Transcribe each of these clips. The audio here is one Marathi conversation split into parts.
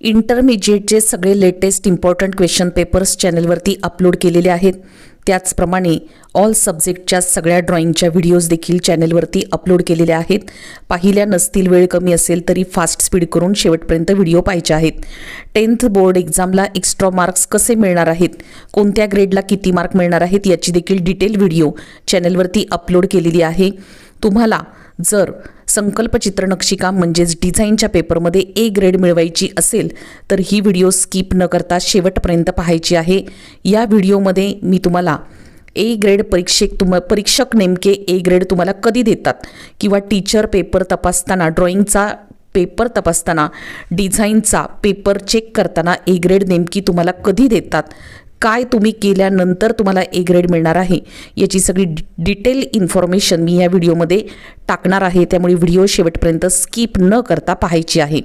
इंटरमिजिएटचे सगळे लेटेस्ट इम्पॉर्टंट क्वेश्चन पेपर्स चॅनलवरती अपलोड केलेले आहेत. त्याचप्रमाणे ऑल सब्जेक्टच्या सगळ्या ड्रॉइंगच्या व्हिडिओज देखील चॅनलवरती अपलोड केलेल्या आहेत. पाहिल्या नसतील वेळ कमी असेल तरी फास्ट स्पीड करून शेवटपर्यंत व्हिडिओ पाहिजे आहेत. टेन्थ बोर्ड एक्झामला एक्स्ट्रा मार्क्स कसे मिळणार आहेत? कोणत्या ग्रेडला किती मार्क मिळणार आहेत? याची देखील डिटेल व्हिडिओ चॅनलवरती अपलोड केलेली आहे. तुम्हाला जर संकल्पचित्र नक्षीकाम म्हणजेच डिझाईनच्या पेपरमध्ये ए ग्रेड मिळवायची असेल तर ही व्हिडिओ स्किप न करता शेवटपर्यंत पाहायची आहे. या व्हिडिओमध्ये मी तुम्हाला ए ग्रेड परीक्षेक तुम परीक्षक नेमके ए ग्रेड तुम्हाला कधी देतात? किंवा टीचर पेपर तपासताना ड्रॉइंगचा पेपर तपासताना डिझाईनचा पेपर चेक करताना ए ग्रेड नेमकी तुम्हाला कधी देतात? काय तुम्ही केल्यानंतर तुम्हाला ए ग्रेड मिळणार आहे याची सगळी डि- डिटेल इन्फॉर्मेशन मी या व्हिडिओमध्ये टाकणार आहे. त्यामुळे व्हिडिओ शेवटपर्यंत स्किप न करता पाहायची आहे.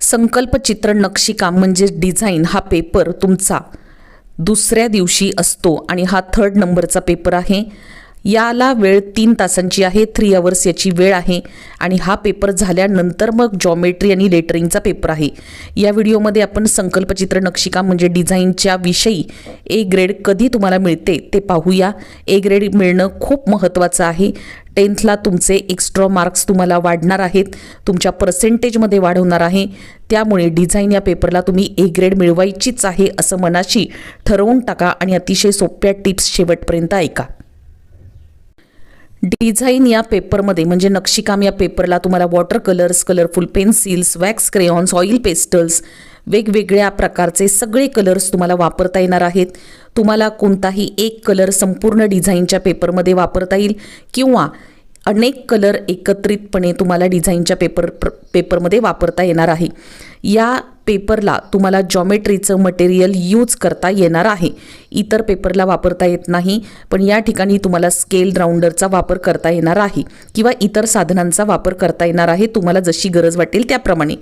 संकल्प चित्र नक्षीकाम म्हणजे डिझाईन हा पेपर तुमचा दुसऱ्या दिवशी असतो आणि हा थर्ड नंबरचा पेपर आहे. याला वेळ तीन तासांची आहे थ्री अवर्स याची वेळ आहे. आणि हा पेपर झाल्यानंतर मग जॉमेट्री आणि लेटरिंगचा पेपर आहे. या व्हिडिओमध्ये आपण संकल्पचित्र नक्षीकाम म्हणजे डिझाईनच्या विषयी ए ग्रेड कधी तुम्हाला मिळते ते पाहूया. ए ग्रेड मिळणं खूप महत्त्वाचं आहे. टेन्थला तुमचे एक्स्ट्रा मार्क्स तुम्हाला वाढणार आहेत. तुमच्या पर्सेंटेजमध्ये वाढवणार आहे. त्यामुळे डिझाईन या पेपरला तुम्ही ए ग्रेड मिळवायचीच आहे असं मनाशी ठरवून टाका आणि अतिशय सोप्या टिप्स शेवटपर्यंत ऐका. डिझाईन या पेपरमध्ये म्हणजे नक्षीकाम या पेपरला तुम्हाला water colours colourful pencils wax crayons oil pastels वेगवेगळ्या प्रकारचे सगळे कलर्स तुम्हाला वापरता येणार आहेत. तुम्हाला कोणताही एक कलर संपूर्ण डिझाईनच्या पेपरमध्ये वापरता येईल किंवा अनेक कलर एकत्रितपणे तुम्हाला डिझाईनच्या पेपर प्र- पेपरमध्ये वापरता येणार आहे. या पेपरला तुम्हाला जॉमेट्रीचं मटेरियल यूज करता येणार आहे. इतर पेपरला वापरता येत नाही पण या ठिकाणी तुम्हाला स्केल राऊंडरचा वापर करता येणार आहे किंवा इतर साधनांचा वापर करता येणार आहे तुम्हाला जशी गरज वाटेल त्याप्रमाणे.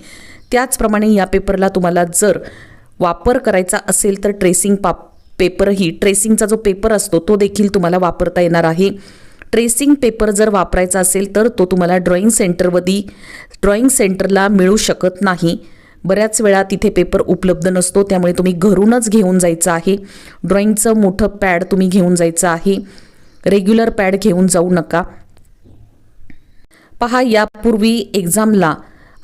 त्याचप्रमाणे या पेपरला तुम्हाला जर वापर करायचा असेल तर ट्रेसिंग पा पेपरही ट्रेसिंगचा जो पेपर असतो तो देखील तुम्हाला वापरता येणार आहे. ट्रेसिंग पेपर जर वापरायचा असेल तर तो तुम्हाला ड्रॉइंग सेंटरमध्ये ड्रॉइंग सेंटरला मिळू शकत नाही. बऱ्याच वेळा तिथे पेपर उपलब्ध नसतो त्यामुळे तुम्ही घरूनच घेऊन जायचं आहे. ड्रॉइंगचं मोठं पॅड तुम्ही घेऊन जायचं आहे. रेग्युलर पॅड घेऊन जाऊ नका. पहा यापूर्वी एक्झामला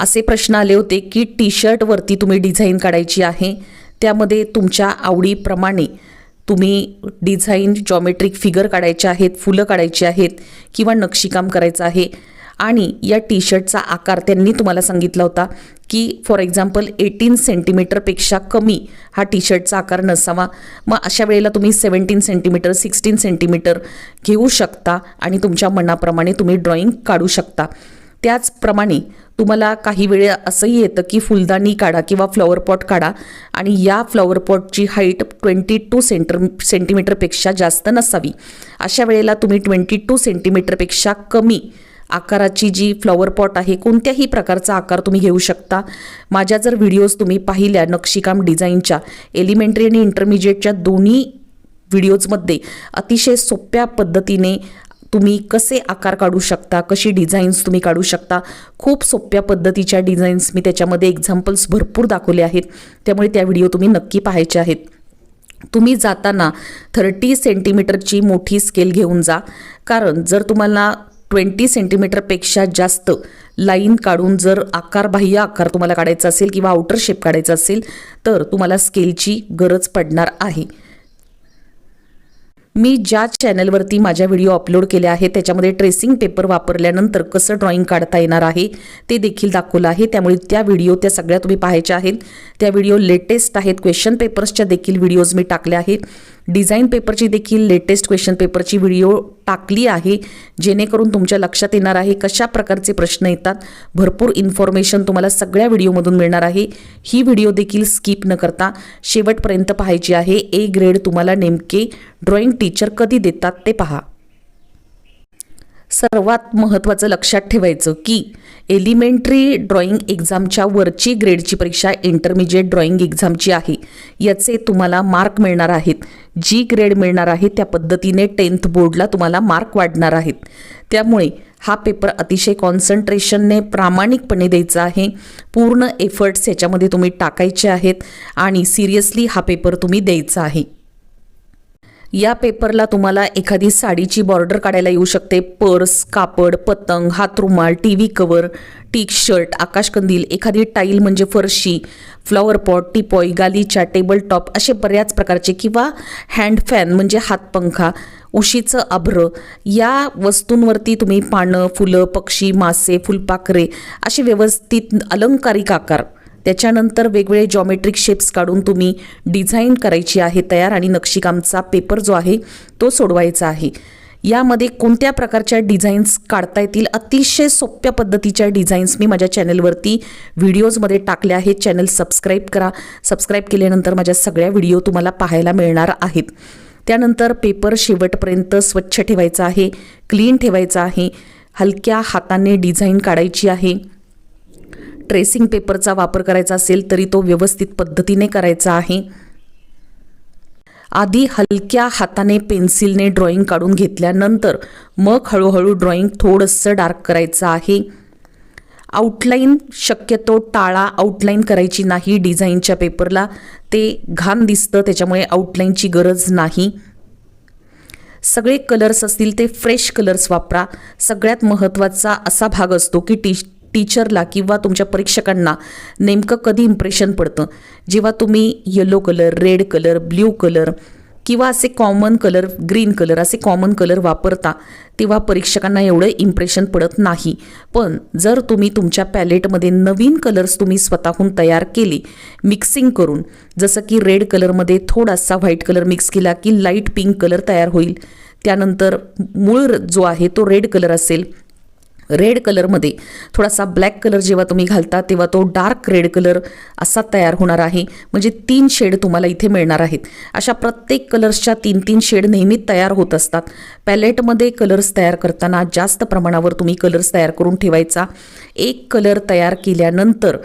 असे प्रश्न आले होते की टी शर्टवरती तुम्ही डिझाईन काढायची आहे. त्यामध्ये तुमच्या आवडीप्रमाणे तुम्ही डिझाईन जॉमेट्रिक फिगर काढायचे आहेत फुलं काढायची आहेत किंवा नक्षीकाम करायचं आहे. आणि या टी शर्टचा आकार त्यांनी तुम्हाला सांगितला होता की फॉर एक्झाम्पल एटीन सेंटीमीटरपेक्षा कमी हा टी शर्टचा आकार नसावा. मग अशा वेळेला तुम्ही सेवन्टीन सेंटीमीटर सिक्स्टीन सेंटीमीटर घेऊ शकता आणि तुमच्या मनाप्रमाणे तुम्ही ड्रॉइंग काढू शकता. त्याचप्रमाणे तुम्हाला काही वेळ असंही येतं की फुलदाणी काढा किंवा फ्लॉवर पॉट काढा आणि या फ्लॉवर पॉटची हाईट ट्वेंटी टू सेंटर सेंटीमीटरपेक्षा जास्त नसावी. अशा वेळेला तुम्ही ट्वेंटी टू सेंटीमीटरपेक्षा कमी आकाराची जी फ्लॉवर पॉट आहे कोणत्याही प्रकारचा आकार तुम्ही घेऊ शकता. माझ्या जर व्हिडिओज तुम्ही पाहिल्या नक्षीकाम डिझाईनच्या एलिमेंटरी आणि इंटरमिजिएटच्या दोन्ही व्हिडिओजमध्ये अतिशय सोप्या पद्धतीने तुम्ही कसे आकार काढू शकता कशी डिझाईन्स तुम्ही काढू शकता खूप सोप्या पद्धतीच्या डिझाईन्स मी त्याच्यामध्ये एक्झाम्पल्स भरपूर दाखवले आहेत. त्यामुळे त्या व्हिडिओ तुम्ही नक्की पाहायचे आहेत. तुम्ही जाताना थर्टी सेंटीमीटरची मोठी स्केल घेऊन जा. कारण जर तुम्हाला ट्वेंटी सेंटीमीटरपेक्षा जास्त लाईन काढून जर आकार बाह्य आकार तुम्हाला काढायचा असेल किंवा आउटर शेप काढायचा असेल तर तुम्हाला स्केलची गरज पडणार आहे. मी ज्या चॅनलवरती माझ्या व्हिडिओ अपलोड केले आहेत त्याच्यामध्ये ट्रेसिंग पेपर वापरल्यानंतर कसं ड्रॉइंग काढता येणार आहे ते देखील दाखवलं आहे. त्यामुळे त्या व्हिडिओ त्या सगळ्या तुम्ही पाहायच्या आहेत. त्या व्हिडिओ लेटेस्ट आहेत. क्वेश्चन पेपर्सच्या देखील व्हिडिओज मी टाकल्या आहेत. डिझाईन पेपरची देखील लेटेस्ट क्वेश्चन पेपरची व्हिडिओ टाकली आहे. जेणेकरून तुमच्या लक्षात येणार आहे कशा प्रकारचे प्रश्न येतात. भरपूर इन्फॉर्मेशन तुम्हाला सगळ्या व्हिडिओमधून मिळणार आहे. ही व्हिडिओ देखील स्किप न करता शेवटपर्यंत पाहायची आहे. ए ग्रेड तुम्हाला नेमके ड्रॉइंग टीचर कधी देतात ते पहा. सर्वात महत्त्वाचं लक्षात ठेवायचं की एलिमेंटरी ड्रॉइंग एक्झामच्या वरची ग्रेडची परीक्षा इंटरमिजिएट ड्रॉइंग एक्झामची आहे. याचे तुम्हाला मार्क मिळणार आहेत. जी ग्रेड मिळणार आहे त्या पद्धतीने टेन्थ बोर्डला तुम्हाला मार्क वाढणार आहेत. त्यामुळे हा पेपर अतिशय कॉन्सन्ट्रेशनने प्रामाणिकपणे द्यायचा आहे. पूर्ण एफर्ट्स याच्यामध्ये तुम्ही टाकायचे आहेत आणि सिरियसली हा पेपर तुम्ही द्यायचा आहे. या पेपरला तुम्हाला एखादी साडीची बॉर्डर काढायला येऊ शकते. पर्स कापड पतंग हातरुमाल T V cover T shirt आकाशकंदील एखादी टाईल म्हणजे फरशी फ्लॉवर पॉट टिपॉय गालीचा टेबल टॉप असे बऱ्याच प्रकारचे किंवा हँड फॅन म्हणजे हातपंखा उशीचं अभ्र या वस्तूंवरती तुम्ही पानं फुलं पक्षी मासे फुलपाखरे असे व्यवस्थित अलंकारिक आकार त्याच्यानंतर वेगवेगळे जॉमेट्रिक शेप्स काढून तुम्ही डिझाईन करायची आहे तयार आणि नक्षीकामचा पेपर जो आहे तो सोडवायचा आहे. यामध्ये कोणत्या प्रकारच्या डिझाईन्स काढता येतील? अतिशय सोप्या पद्धतीच्या डिझाईन्स मी माझ्या चॅनलवरती व्हिडिओजमध्ये टाकल्या आहेत. चॅनल सबस्क्राईब करा. सबस्क्राईब केल्यानंतर माझ्या सगळ्या व्हिडिओ तुम्हाला पाहायला मिळणार आहेत. त्यानंतर पेपर शेवटपर्यंत स्वच्छ ठेवायचा आहे. क्लीन ठेवायचा आहे. हलक्या हाताने डिझाईन काढायची आहे. ट्रेसिंग पेपरचा वापर करायचा असेल तरी तो व्यवस्थित पद्धतीने करायचा आहे. आधी हलक्या हाताने पेन्सिलने ड्रॉइंग काढून घेतल्यानंतर मग हळूहळू ड्रॉइंग थोडंसं डार्क करायचं आहे. आउटलाईन शक्यतो टाळा आउटलाईन करायची नाही डिझाईनच्या पेपरला ते घाण दिसतं त्याच्यामुळे आउटलाईनची गरज नाही. सगळे कलर्स असतील ते फ्रेश कलर्स वापरा. सगळ्यात महत्त्वाचा असा भाग असतो की टी टीचरला किंवा तुमच्या परीक्षकांना नेमकं कधी इम्प्रेशन पडतं? जेव्हा तुम्ही yellow colour red colour blue colour किंवा असे कॉमन कलर ग्रीन कलर असे कॉमन कलर वापरता तेव्हा परीक्षकांना एवढं इम्प्रेशन पडत नाही. पण जर तुम्ही तुमच्या पॅलेटमध्ये नवीन कलर्स तुम्ही स्वतःहून तयार केले मिक्सिंग करून जसं की रेड कलरमध्ये थोडासा व्हाईट कलर मिक्स केला की लाइट पिंक कलर तयार होईल. त्यानंतर मूळ जो आहे तो रेड कलर असेल. रेड कलरमध्ये थोडासा ब्लॅक कलर जेव्हा तुम्ही घालता तेव्हा तो डार्क रेड कलर असा तयार होणार आहे. म्हणजे तीन शेड तुम्हाला इथे मिळणार आहेत. अशा प्रत्येक कलर्सच्या तीन तीन शेड नेहमी तयार होत असतात. पॅलेटमध्ये कलर्स तयार करताना जास्त प्रमाणावर तुम्ही कलर्स तयार करून ठेवायचा. एक कलर तयार केल्यानंतर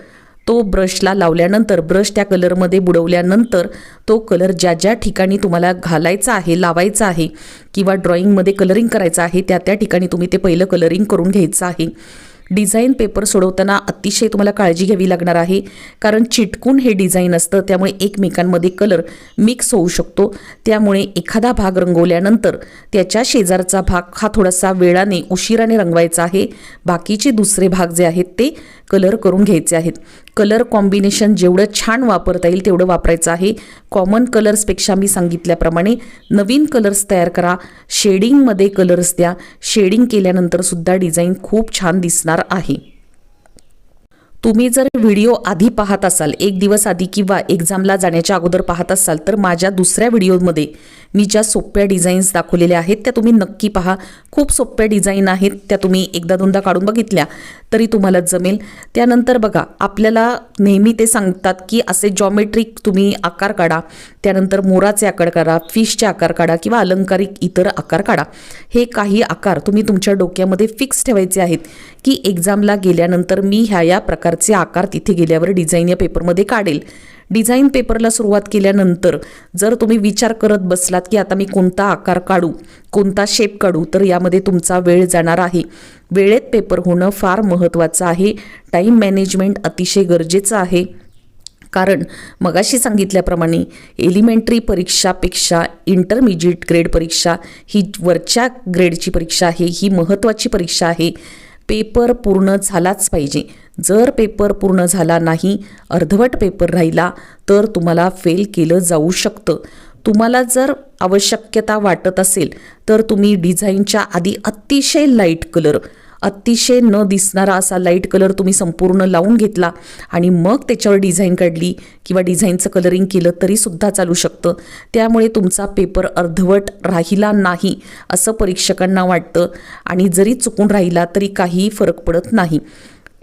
तो ब्रशला लावल्यानंतर ब्रश त्या कलरमध्ये बुडवल्यानंतर तो कलर ज्या ज्या ठिकाणी तुम्हाला घालायचा आहे लावायचा आहे किंवा ड्रॉइंगमध्ये कलरिंग करायचं आहे त्या त्या ठिकाणी तुम्ही ते पहिलं कलरिंग करून घ्यायचं आहे. डिझाईन पेपर सोडवताना अतिशय तुम्हाला काळजी घ्यावी लागणार आहे कारण चिटकून हे डिझाईन असतं त्यामुळे एकमेकांमध्ये कलर मिक्स होऊ शकतो. त्यामुळे एखादा भाग रंगवल्यानंतर त्याच्या शेजारचा भाग हा थोडासा वेळाने उशिराने रंगवायचा आहे. बाकीचे दुसरे भाग जे आहेत ते कलर करून घ्यायचे आहेत. कलर कॉम्बिनेशन जेवढं छान वापरता येईल तेवढं वापरायचं आहे. कॉमन कलर्सपेक्षा मी सांगितल्याप्रमाणे नवीन कलर्स तयार करा. शेडिंगमध्ये कलर्स द्या. शेडिंग केल्यानंतरसुद्धा डिझाईन खूप छान दिसणार आहे. तुम्ही जर व्हिडिओ आधी पाहत असाल एक दिवस आधी किंवा एक्झामला जाण्याच्या अगोदर पाहत असाल तर माझ्या दुसऱ्या व्हिडिओमध्ये मी ज्या सोप्या डिझाईन्स दाखवलेल्या आहेत त्या तुम्ही नक्की पहा. खूप सोप्या डिझाईन आहेत त्या तुम्ही एकदा दोनदा काढून बघितल्या तरी तुम्हाला जमेल. त्यानंतर बघा आपल्याला नेहमी ते सांगतात की असे जॉमेट्रिक तुम्ही आकार काढा त्यानंतर मोराचे आकार काढा फिशचे आकार काढा किंवा अलंकारिक इतर आकार काढा. हे काही आकार तुम्ही तुमच्या डोक्यामध्ये फिक्स ठेवायचे आहेत की एक्झामला गेल्यानंतर मी ह्या या प्रकारचे आकार तिथे गेल्यावर डिझाईन या पेपरमध्ये काढेल. डिझाईन पेपरला सुरुवात केल्यानंतर जर तुम्ही विचार करत बसलात की आता मी कोणता आकार काढू कोणता शेप काढू तर यामध्ये तुमचा वेळ जाणार आहे. वेळेत पेपर होणं फार महत्त्वाचं आहे. टाईम मॅनेजमेंट अतिशय गरजेचं आहे. कारण मगाशी सांगितल्याप्रमाणे एलिमेंटरी परीक्षापेक्षा इंटरमिजिएट ग्रेड परीक्षा ही वरच्या ग्रेडची परीक्षा आहे ही महत्त्वाची परीक्षा आहे. पेपर पूर्ण झालाच पाहिजे. जर पेपर पूर्ण झाला नाही अर्धवट पेपर राहिला तर तुम्हाला फेल केलं जाऊ शकतं. तुम्हाला जर आवश्यकता वाटत असेल तर तुम्ही डिझाईनच्या आधी अतिशय लाइट कलर अतिशय न दिसणारा असा लाइट कलर तुम्ही संपूर्ण लावून घेतला आणि मग त्याच्यावर डिझाईन काढली किंवा डिझाईनचं कलरिंग केलं तरीसुद्धा चालू शकतं. त्यामुळे तुमचा पेपर अर्धवट राहिला नाही असं परीक्षकांना वाटतं. आणि जरी चुकून राहिला तरी काहीही फरक पडत नाही.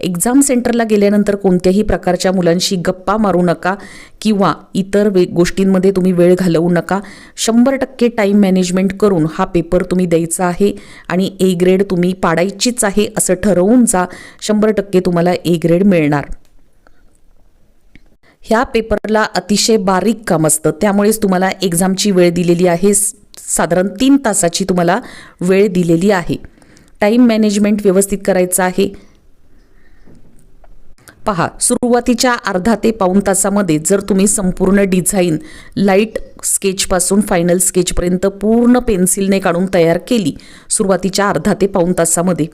एक्झाम सेंटरला गेल्यानंतर कोणत्याही प्रकारच्या मुलांशी गप्पा मारू नका किंवा इतर वे गोष्टींमध्ये तुम्ही वेळ घालवू नका. शंभर टक्के टाईम मॅनेजमेंट करून हा पेपर तुम्ही द्यायचा आहे आणि ए ग्रेड तुम्ही पाडायचीच आहे असं ठरवून जा. शंभर टक्के तुम्हाला ए ग्रेड मिळणार. ह्या पेपरला अतिशय बारीक काम असतं. त्यामुळेच तुम्हाला एक्झामची वेळ दिलेली आहे. साधारण तीन तासाची तुम्हाला वेळ दिलेली आहे. टाईम मॅनेजमेंट व्यवस्थित करायचं आहे. पहा सुरुवातीच्या अर्धा ते पाऊण तासामध्ये जर तुम्ही संपूर्ण डिझाईन लाइट स्केचपासून फायनल स्केचपर्यंत पूर्ण पेन्सिलने काढून तयार केली सुरुवातीच्या अर्धा ते पाऊण तासामध्ये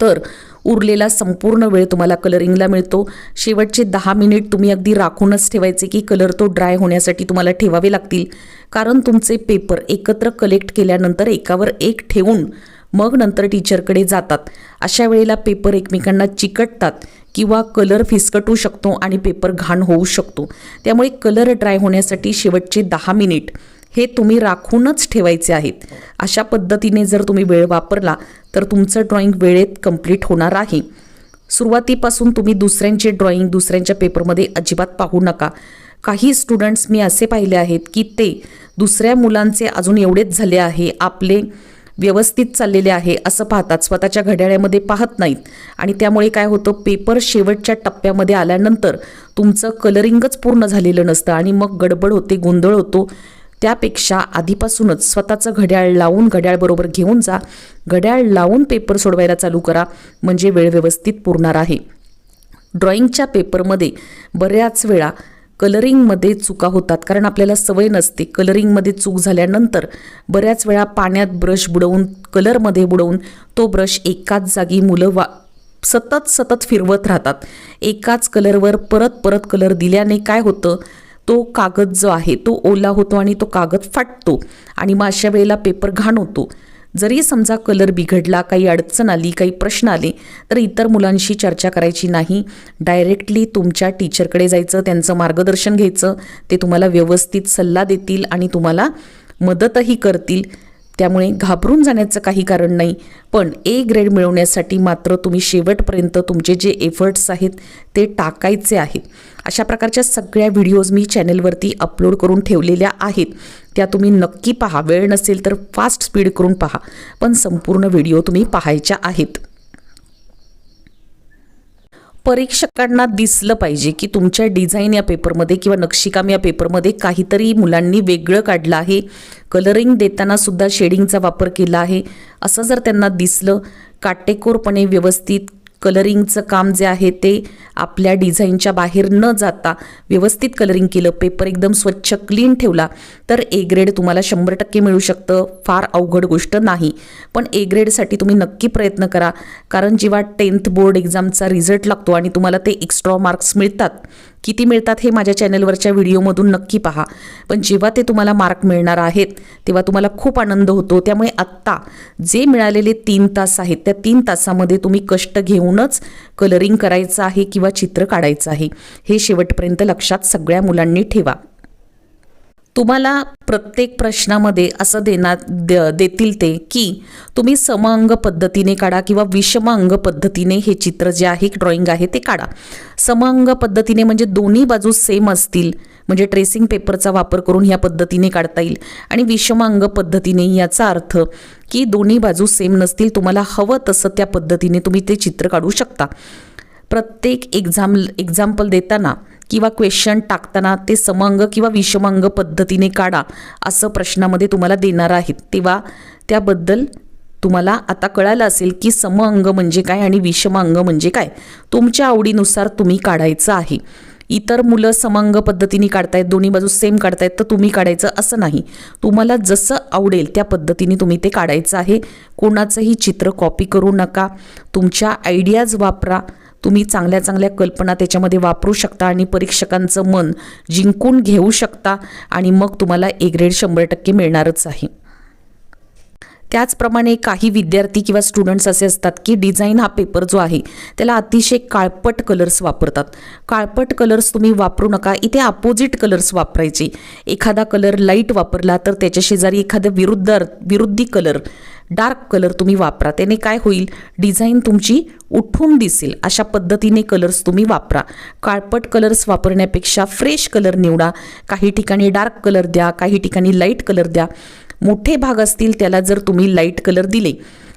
तर उरलेला संपूर्ण वेळ तुम्हाला कलरिंगला मिळतो. शेवटचे दहा मिनिट तुम्ही अगदी राखूनच ठेवायचे की कलर तो ड्राय होण्यासाठी तुम्हाला ठेवावे लागतील. कारण तुमचे पेपर एकत्र कलेक्ट केल्यानंतर एकावर एक ठेवून मग नंतर टीचरकडे जातात. अशा वेळेला पेपर एकमेकांना चिकटतात किंवा कलर फिसकटू शकतो आणि पेपर घाण होऊ शकतो. त्यामुळे कलर ड्राय होण्यासाठी शेवटचे दहा मिनिट हे तुम्ही राखूनच ठेवायचे आहेत. अशा पद्धतीने जर तुम्ही वेळ वापरला तर तुमचं ड्रॉइंग वेळेत कंप्लीट होणार आहे. सुरुवातीपासून तुम्ही दुसऱ्यांचे ड्रॉइंग दुसऱ्यांच्या पेपरमध्ये अजिबात पाहू नका. काही स्टुडंट्स मी असे पाहिले आहेत की ते दुसऱ्या मुलांचे अजून एवढेच झाले आहे. आपले व्यवस्थित चाललेले आहे असं पाहतात. स्वतःच्या घड्याळ्यामध्ये पाहत नाहीत. आणि त्यामुळे काय होतं? पेपर शेवटच्या टप्प्यामध्ये आल्यानंतर तुमचं कलरिंगच पूर्ण झालेलं नसतं आणि मग गडबड होते गोंधळ होतो. त्यापेक्षा आधीपासूनच स्वतःचं घड्याळ लावून घड्याळबरोबर घेऊन जा. घड्याळ लावून पेपर सोडवायला चालू करा. म्हणजे वेळ व्यवस्थित पुरणार आहे. ड्रॉइंगच्या पेपरमध्ये बऱ्याच वेळा कलरिंगमध्ये चुका होतात. कारण आपल्याला सवय नसते. कलरिंगमध्ये चूक झाल्यानंतर बऱ्याच वेळा पाण्यात ब्रश बुडवून कलरमध्ये बुडवून तो ब्रश एकाच जागी मुलं वा सतत सतत फिरवत राहतात. एकाच कलरवर परत परत कलर दिल्याने काय होतं? तो कागद जो आहे तो ओला होतो आणि तो कागद फाटतो. आणि मग अशा वेळेला पेपर घाण होतो. जरी समजा कलर बिघडला काही अडचण आली काही प्रश्न आले तर इतर मुलांशी चर्चा करायची नाही. डायरेक्टली तुमच्या टीचरकडे जायचं त्यांचं मार्गदर्शन घ्यायचं ते तुम्हाला व्यवस्थित सल्ला देतील आणि तुम्हाला मदतही करतील. त्यामुळे घाबरून जाण्याचं काही कारण नाही. पण ए ग्रेड मिळवण्यासाठी मात्र तुम्ही शेवटपर्यंत तुमचे जे एफर्ट्स आहेत ते टाकायचे आहेत. अशा प्रकारच्या सगळ्या व्हिडिओज मी चॅनलवरती अपलोड करून ठेवलेल्या आहेत. त्या तुम्ही नक्की पहा. वेळ नसेल तर फास्ट स्पीड करून पहा. पण संपूर्ण व्हिडिओ तुम्ही पाहायच्या आहेत. परीक्षकांना दिसलं पाहिजे की तुमच्या डिझाईन या पेपरमध्ये किंवा नक्षीकाम या पेपरमध्ये काहीतरी मुलांनी वेगळं काढलं आहे. कलरिंग देताना सुद्धा शेडिंगचा वापर केला आहे. असं जर त्यांना दिसलं काटेकोरपणे व्यवस्थित कलरिंगचं काम जे आहे ते आपल्या डिझाईनच्या बाहेर न जाता व्यवस्थित कलरिंग केलं पेपर एकदम स्वच्छ क्लीन ठेवला तर ए ग्रेड तुम्हाला शंभर टक्के मिळू शकतं. फार अवघड गोष्ट नाही. पण ए ग्रेडसाठी तुम्ही नक्की प्रयत्न करा. कारण जेव्हा टेन्थ बोर्ड एक्झामचा रिझल्ट लागतो आणि तुम्हाला ते एक्स्ट्रा मार्क्स मिळतात किती मिळतात हे माझ्या चॅनलवरच्या व्हिडिओमधून नक्की पहा. पण जेव्हा ते तुम्हाला मार्क मिळणार आहेत तेव्हा तुम्हाला खूप आनंद होतो. त्यामुळे आत्ता जे मिळालेले तीन तास आहेत त्या तीन तासामध्ये तुम्ही कष्ट घेऊनच कलरिंग करायचं आहे किंवा चित्र काढायचं आहे. हे शेवटपर्यंत लक्षात सगळ्या मुलांनी ठेवा. तुम्हाला प्रत्येक प्रश्नामध्ये असं देणार द देतील ते की तुम्ही समअंग पद्धतीने काढा किंवा विषमांग पद्धतीने हे चित्र जे आहे ड्रॉइंग आहे ते काढा. समअंग पद्धतीने म्हणजे दोन्ही बाजू सेम असतील. म्हणजे ट्रेसिंग पेपरचा वापर करून ह्या पद्धतीने काढता येईल. आणि विषमांग पद्धतीने याचा अर्थ की दोन्ही बाजू सेम नसतील तुम्हाला हवं तसं त्या पद्धतीने तुम्ही ते चित्र काढू शकता. प्रत्येक एक्झाम एक्झाम्पल देताना किंवा क्वेश्चन टाकताना ते समंग किंवा विषमंग पद्धतीने काढा असं प्रश्नामध्ये तुम्हाला देणार आहेत. तेव्हा त्याबद्दल तुम्हाला आता कळालं असेल की सम अंग म्हणजे काय आणि विषम अंग म्हणजे काय. तुमच्या आवडीनुसार तुम्ही काढायचं आहे. इतर मुलं समंग पद्धतीने काढतायत दोन्ही बाजू सेम काढतायत तर तुम्ही काढायचं असं नाही. तुम्हाला जसं आवडेल त्या पद्धतीने तुम्ही ते काढायचं आहे. कोणाचंही चित्र कॉपी करू नका. तुमच्या आयडियाज वापरा. तुम्ही चांगल्या चांगल्या कल्पना त्याच्यामध्ये वापरू शकता आणि परीक्षकांचं मन जिंकून घेऊ शकता आणि मग तुम्हाला ए ग्रेड शंभर टक्के मिळणारच आहे. त्याचप्रमाणे काही विद्यार्थी किंवा स्टुडंट्स असे असतात की डिझाईन हा पेपर जो आहे त्याला अतिशय काळपट कलर्स वापरतात. काळपट कलर्स तुम्ही वापरू नका. इथे अपोजिट कलर्स वापरायचे. एखादा कलर लाइट वापरला तर त्याच्या शेजारी एखादं विरुद्ध विरुद्धी कलर डार्क कलर तुम्ही वापरा. त्याने काय होईल? डिझाईन तुमची उठून दिसेल. अशा पद्धतीने कलर्स तुम्ही वापरा. काळपट कलर्स वापरण्यापेक्षा फ्रेश कलर निवडा. काही ठिकाणी डार्क कलर द्या काही ठिकाणी लाइट कलर द्या. मोठे भाग असतील त्याला जर तुम्ही लाइट कलर दिले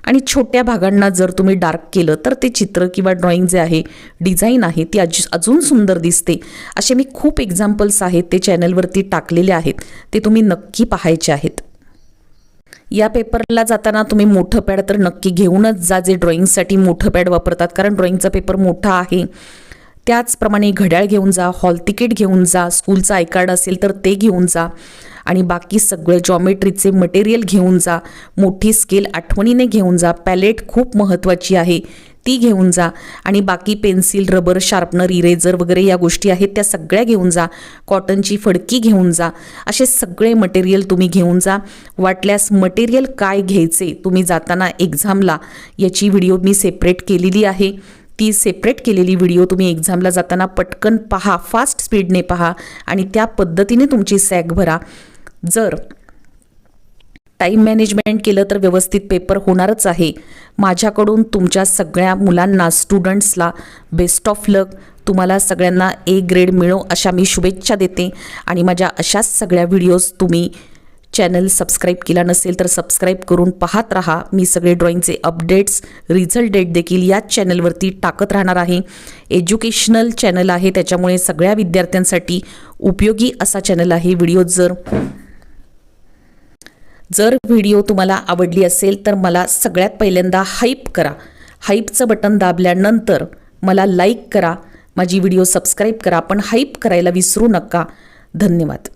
आणि छोट्या भागांना जर तुम्ही डार्क केलं तर ते चित्र किंवा ड्रॉइंग जे आहे डिझाईन आहे ती अज अजून सुंदर दिसते. असे मी खूप एक्झाम्पल्स आहेत ते चॅनलवरती टाकलेले आहेत. ते तुम्ही नक्की पाहायचे आहेत. या पेपरला जाताना तुम्ही मोठं पॅड तर नक्की घेऊनच जा जे ड्रॉइंगसाठी मोठं पॅड वापरतात. कारण ड्रॉइंगचा पेपर मोठा आहे. त्याचप्रमाणे घड्याळ घेऊन जा हॉल तिकीट घेऊन जा स्कूलचं आय कार्ड असेल तर ते घेऊन जा. आणि बाकी सगळे जॉमेट्रीचे मटेरियल घेऊन जा. मोठी स्केल आठवणीने घेऊन जा. पॅलेट खूप महत्त्वाची आहे. ती घेऊन जा. आणि बाकी पेन्सिल रबर शार्पनर इरेझर वगैरे या गोष्टी आहेत त्या सगळ्या घेऊन जा. कॉटनची फडकी घेऊन जा. असे सगळे मटेरियल तुम्ही घेऊन जा. वाटल्यास मटेरियल काय घ्यायचे तुम्ही जाताना एक्झामला याची व्हिडिओ मी सेपरेट केलेली आहे. ती सेपरेट केलेली व्हिडिओ तुम्ही एक्झामला जाताना पटकन पहा. फास्ट स्पीडने पहा. आणि त्या पद्धतीने तुमची सॅग भरा. जर टाईम मॅनेजमेंट केलं तर व्यवस्थित पेपर होणारच आहे. माझ्याकडून तुमच्या सगळ्या मुलांना स्टुडंट्सला बेस्ट ऑफ लक तुम्हाला सगळ्यांना ए ग्रेड मिळो अशा मी शुभेच्छा देते. आणि माझ्या अशाच सगळ्या व्हिडिओज तुम्ही चॅनल सबस्क्राईब केला नसेल तर सबस्क्राईब करून पाहत राहा. मी सगळे ड्रॉईंगचे अपडेट्स रिझल्ट डेट देखील याच चॅनलवरती टाकत राहणार आहे. एज्युकेशनल चॅनल आहे त्याच्यामुळे सगळ्या विद्यार्थ्यांसाठी उपयोगी असा चॅनल आहे. व्हिडिओ जर जर व्हिडिओ तुम्हाला आवडली असेल तर मला सगळ्यात पहिल्यांदा हाईप करा. हाईपचं बटन दाबल्यानंतर मला लाईक करा. माझी व्हिडिओ सबस्क्राईब करा. पण हाईप करायला विसरू नका. धन्यवाद.